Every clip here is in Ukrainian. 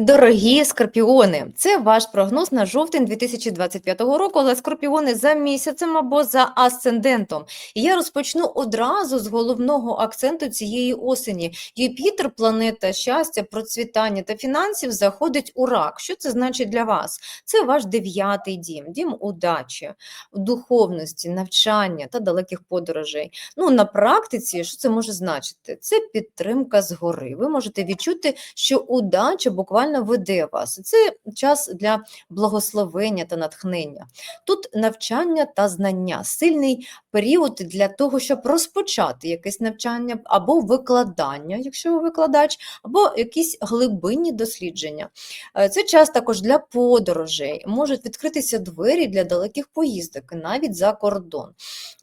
Дорогі скорпіони, це ваш прогноз на жовтень 2025 року, але скорпіони за місяцем або за асцендентом. І я розпочну одразу з головного акценту цієї осені. Юпітер, планета щастя, процвітання та фінансів, заходить у рак. Що це значить для вас? Це ваш дев'ятий дім, дім удачі, духовності, навчання та далеких подорожей. Ну, на практиці, що це може значити? Це підтримка згори. Ви можете відчути, що удача буквально веде вас. Це час для благословення та натхнення. Тут навчання та знання, сильний період для того, щоб розпочати якесь навчання або викладання, якщо ви викладач, або якісь глибинні дослідження. Е, Це час також для подорожей, можуть відкритися двері для далеких поїздок, навіть за кордон.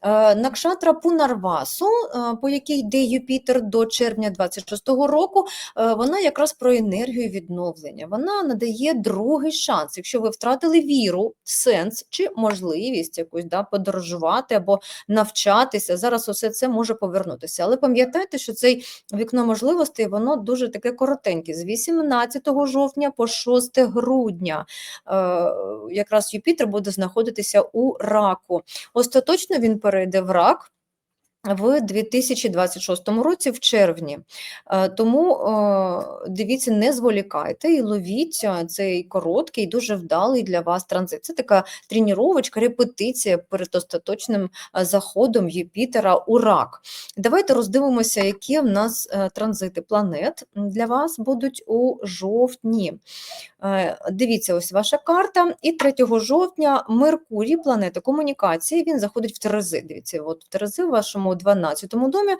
Е, Накшатра Пунарвасу, е, по якій йде Юпітер до червня 26-го року, вона якраз про енергію відновлення. Вона надає другий шанс, якщо ви втратили віру, сенс чи можливість якусь да, подорожувати або навчатися. Зараз усе це може повернутися. Але пам'ятайте, що цей вікно можливостей воно дуже таке коротеньке, з 18 жовтня по 6 грудня. Е, якраз Юпітер буде знаходитися у раку. Остаточно він перейде в рак. В 2026 році, в червні. Е, Тому е, дивіться, не зволікайте і ловіть е, цей короткий, дуже вдалий для вас транзит. Це така тренувачка, репетиція перед остаточним заходом Юпітера у рак. Давайте роздивимося, які в нас транзити планет для вас будуть у жовтні. Е, Дивіться, ось ваша карта. І 3 жовтня Меркурій, планета комунікації, він заходить в Терези. Дивіться, от в Терези в вашому 12-му домі.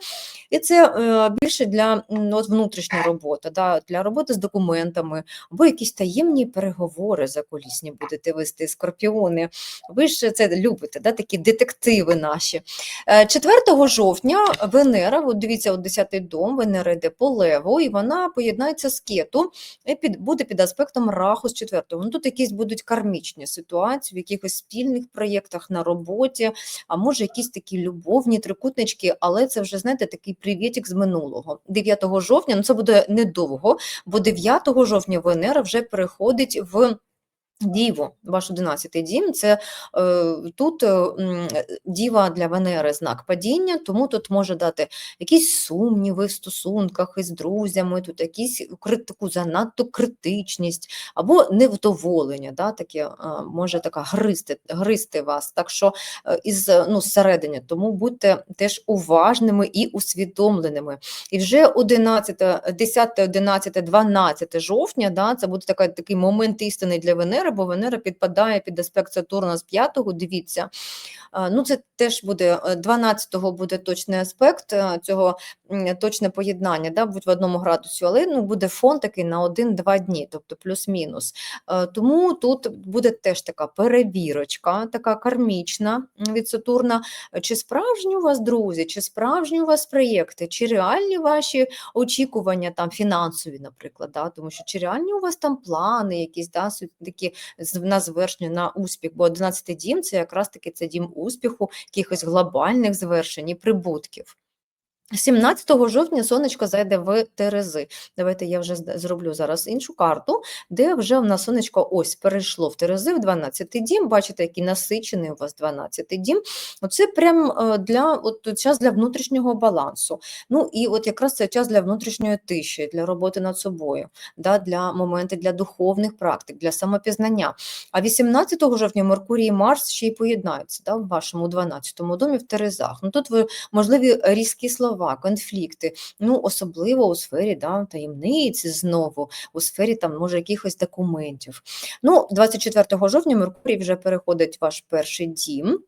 І це е, більше для от, внутрішня робота, да, для роботи з документами, або якісь таємні переговори закулісні будете вести, скорпіони. Ви ж це любите, да, такі детективи наші. Е, 4 жовтня Венера, от дивіться, от 10-й дом, Венера йде по леву, і вона поєднається з кету, і під, буде під аспектом раху з четвертого. Ну, тут якісь будуть кармічні ситуації, в якихось спільних проєктах на роботі, а може якісь такі любовні трикутнички, але це вже, знаєте, такий привітик з минулого. 9 жовтня, ну це буде недовго, бо 9 жовтня Венера вже переходить в Діво, ваш 11-й дім, це е, тут е, діва для Венери знак падіння, тому тут може дати якісь сумніви в стосунках із друзями, тут якісь кри- таку занадто критичність або невдоволення, да, таке е, може така гризти, гризти вас. Так що із ну, зсередини, тому будьте теж уважними і усвідомленими. І вже 11, 10, 11, 12 жовтня, да, це буде така, такий момент істини для Венери, бо Венера підпадає під аспект Сатурна з 5 дивіться. Ну, це теж буде, 12-го буде точний аспект е, цього точне поєднання, да, будь в одному градусі, але ну, буде фон такий на 1-2 дні, тобто плюс-мінус. Е, Тому тут буде теж така перевірочка, така кармічна від Сатурна. Чи справжні у вас друзі, чи справжні у вас проєкти, чи реальні ваші очікування там фінансові, наприклад, да? тому що чи реальні у вас там плани, якісь да, такі на звершення, на успіх, бо 11 дім це якраз таки це дім успіху, якихось глобальних звершень і прибутків. 17 жовтня сонечко зайде в Терези. Давайте я вже зроблю зараз іншу карту, де вже в нас сонечко ось перейшло в Терези в 12 дім. Бачите, який насичений у вас 12 дім. Оце прям е, для от час для внутрішнього балансу. Ну і от якраз це час для внутрішньої тиші, для роботи над собою, да, для моменти для духовних практик, для самопізнання. А 18 жовтня Меркурій і Марс ще й поєднаються да, в вашому 12 домі в Терезах. Ну тут ви можливі різкі слова, конфлікти, ну особливо у сфері да, таємниці знову, у сфері там може якихось документів. Ну, 24 жовтня Меркурій вже переходить в ваш перший дім.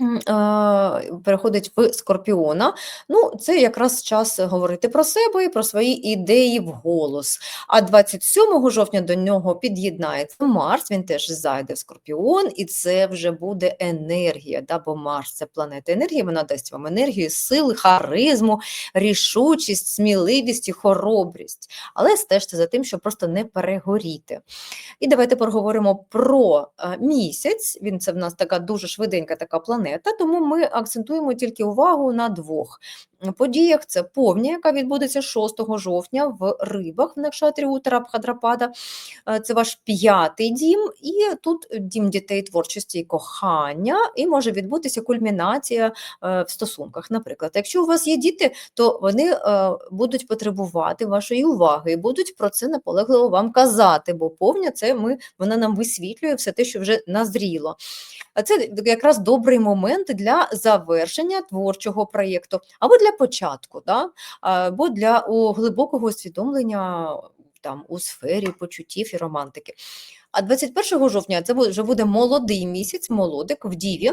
Е, Переходить в Скорпіона. Ну, це якраз час говорити про себе і про свої ідеї вголос. А 27 жовтня до нього під'єднається Марс, він теж зайде в Скорпіон, і це вже буде енергія. Да? Бо Марс це планета енергії, вона дасть вам енергію, сили, харизму, рішучість, сміливість і хоробрість. Але стежте за тим, щоб просто не перегоріти. І давайте поговоримо про е, місяць. Він це в нас така дуже швиденька така планета, тому ми акцентуємо тільки увагу на двох подіях. Це повня, яка відбудеться 6 жовтня в рибах в Накшатрі Утара Бхадрапада. Е, Це ваш п'ятий дім, і тут дім дітей творчості і кохання, і може відбутися кульмінація е, в стосунках. Наприклад, якщо у вас є діти, то вони е, будуть потребувати вашої уваги і будуть про це наполегливо вам казати, бо повня це ми вона нам висвітлює все те, що вже назріло. Це якраз добрий момент для завершення творчого проєкту або для початку, да? або для глибокого усвідомлення там у сфері почуттів і романтики. А 21 жовтня це вже буде молодий місяць, молодик в Діві.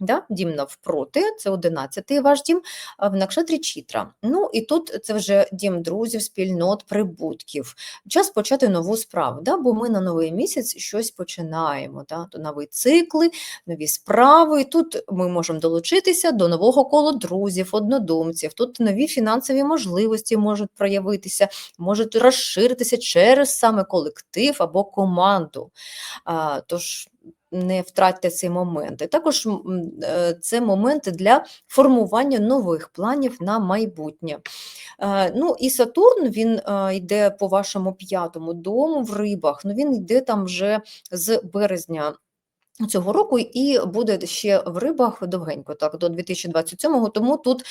Да? Дім навпроти, це 11-й ваш дім, в Накшатрі Чітра. Ну і тут це вже дім друзів, спільнот, прибутків. Час почати нову справу, да? бо ми на новий місяць щось починаємо. Да? То нові цикли, нові справи. Тут ми можемо долучитися до нового колу друзів, однодумців. Тут нові фінансові можливості можуть проявитися, можуть розширитися через саме колектив або команду. А, тож не втратьте ці моменти. Також е, це моменти для формування нових планів на майбутнє. Е, Ну і Сатурн він е, йде по вашому п'ятому дому в рибах. Ну він йде там вже з березня. Цього року і буде ще в рибах довгенько, так, до 2027-го. Тому тут е,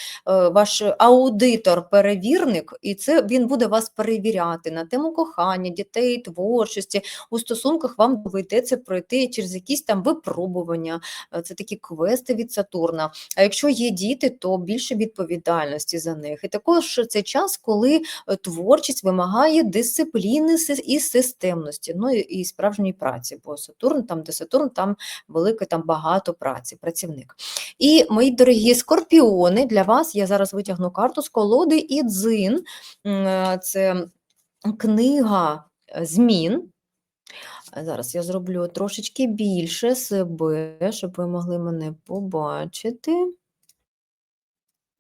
ваш аудитор-перевірник, і це він буде вас перевіряти на тему кохання, дітей, творчості. У стосунках вам доведеться пройти через якісь там випробування. Е, Це такі квести від Сатурна. А якщо є діти, то більше відповідальності за них. І також це час, коли е, творчість вимагає дисципліни і системності, ну і, справжньої праці. Бо Сатурн, там, де Сатурн, там велике там багато праці, працівник. І мої дорогі скорпіони, для вас я зараз витягну карту з колоди і дзин. Е, Це книга е, змін. Зараз я зроблю трошечки більше себе, щоб ви могли мене побачити.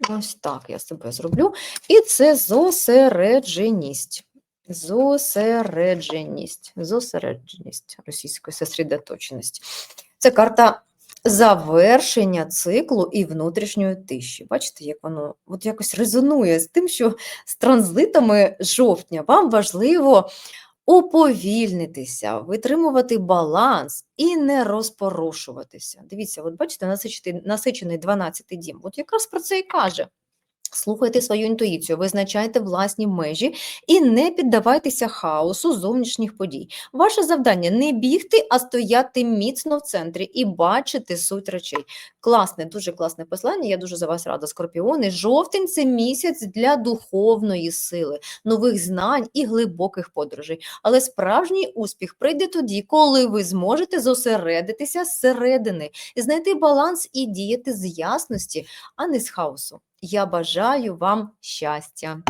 Ось так я себе зроблю. І це зосередженість. Зосередженість. Зосередженість російською сосредоточеність. Це карта завершення циклу і внутрішньої тиші. Бачите, як воно от якось резонує з тим, що з транзитами жовтня вам важливо уповільнитися, витримувати баланс і не розпорошуватися. Дивіться, от бачите, насичений 12-й дім. От якраз про це і каже. Слухайте свою інтуїцію, визначайте власні межі і не піддавайтеся хаосу зовнішніх подій. Ваше завдання не бігти, а стояти міцно в центрі і бачити суть речей. Класне, дуже класне послання. Я дуже за вас рада, скорпіони. Жовтень це місяць для духовної сили, нових знань і глибоких подорожей. Але справжній успіх прийде тоді, коли ви зможете зосередитися зсередини знайти баланс і діяти з ясності, а не з хаосу. Я бажаю вам щастя.